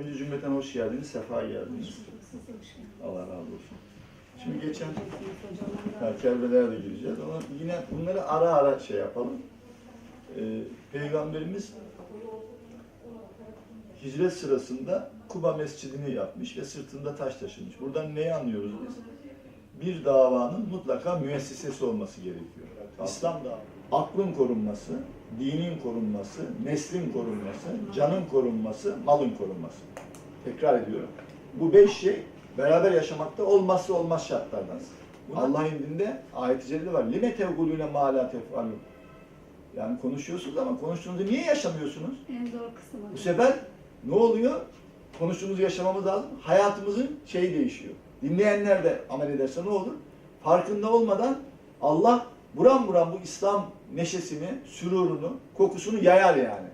Önce cümleten hoş geldiniz, sefa geldiniz. Allah razı olsun. Şimdi geçen kelbelere de gireceğiz ama yine bunları ara ara şey yapalım. Ee, Peygamberimiz hicret sırasında Kuba Mescidini yapmış ve sırtında taş taşımış. Buradan neyi anlıyoruz biz? Bir davanın mutlaka müessesesi olması gerekiyor. İslam da aklın korunması, dinin korunması, neslin korunması, canın korunması, malın korunması. Tekrar ediyorum. Bu beş şey beraber yaşamakta olmazsa olmaz şartlardan. Allah indinde ayet-i celile var. Lime tevgulüne ma la tefalun. Yani konuşuyorsunuz ama konuştuğunuzda niye yaşamıyorsunuz? En zor kısmı. Bu sefer ne oluyor? Konuştuğumuzu yaşamamız lazım. Hayatımızın şeyi değişiyor. Dinleyenler de amel ederse ne olur? Farkında olmadan Allah buram buram bu İslam neşesini, sürurunu, kokusunu yayar yani.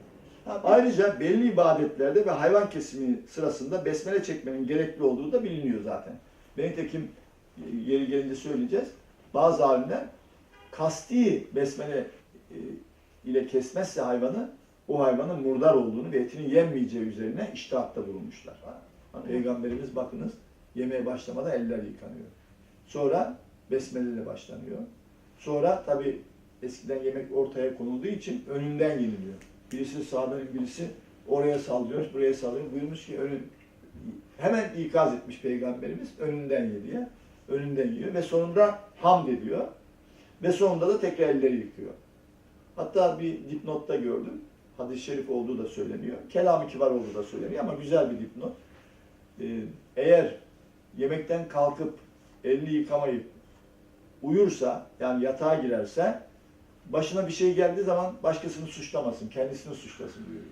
Ayrıca belli ibadetlerde ve hayvan kesimi sırasında besmele çekmenin gerekli olduğu da biliniyor zaten. Benitekim yeri gelince söyleyeceğiz. Bazı alimler kasti besmele e, ile kesmezse hayvanı o hayvanın murdar olduğunu ve etinin yenmeyeceği üzerine iştihatta bulunmuşlar. Peygamberimiz bakınız yemeğe başlamadan eller yıkanıyor. Sonra besmele ile başlanıyor. Sonra tabi eskiden yemek ortaya konulduğu için önünden yeniliyor. Birisi sağdan birisi oraya sallıyor, buraya sallıyor. Buyurmuş ki önün, hemen ikaz etmiş Peygamberimiz önünden yediyor. Önünden yiyor ve sonunda hamd ediyor. Ve sonunda da tekrar elleri yıkıyor. Hatta bir dipnotta gördüm. Hadis-i şerif olduğu da söyleniyor. Kelam-ı kibar olduğu da söyleniyor ama güzel bir dipnot. Ee, eğer yemekten kalkıp elini yıkamayıp uyursa, yani yatağa girerse, başına bir şey geldiği zaman başkasını suçlamasın, kendisini suçlasın diyor.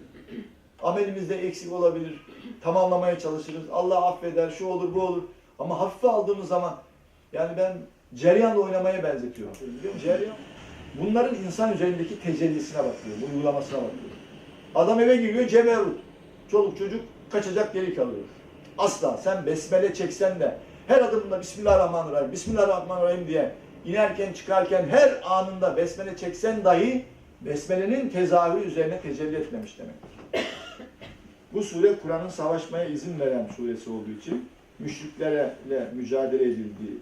Amelimizde eksik olabilir, tamamlamaya çalışırız, Allah affeder, şu olur, bu olur. Ama hafife aldığımız zaman, yani ben ceryanla oynamaya benzetiyorum. Ceryan, bunların insan üzerindeki tecellisine bakıyor, uygulamasına bakıyor. Adam eve giriyor, ceberut. Çoluk çocuk kaçacak delik alıyor. Asla sen besmele çeksen de her adımında Bismillahirrahmanirrahim, Bismillahirrahmanirrahim diye inerken çıkarken her anında besmele çeksen dahi besmelenin tezahürü üzerine tecelli etmemiş demektir. Bu sure Kur'an'ın savaşmaya izin veren suresi olduğu için müşriklerle mücadele edildiği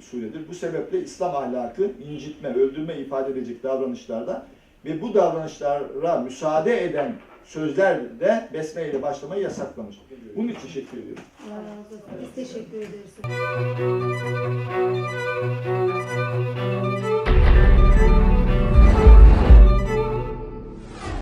suredir. Bu sebeple İslam ahlakı incitme, öldürme ifade edecek davranışlarda ve bu davranışlara müsaade eden sözler de besmele ile başlamayı yasaklamış. Bunun için teşekkür ediyorum. Biz teşekkür ederiz.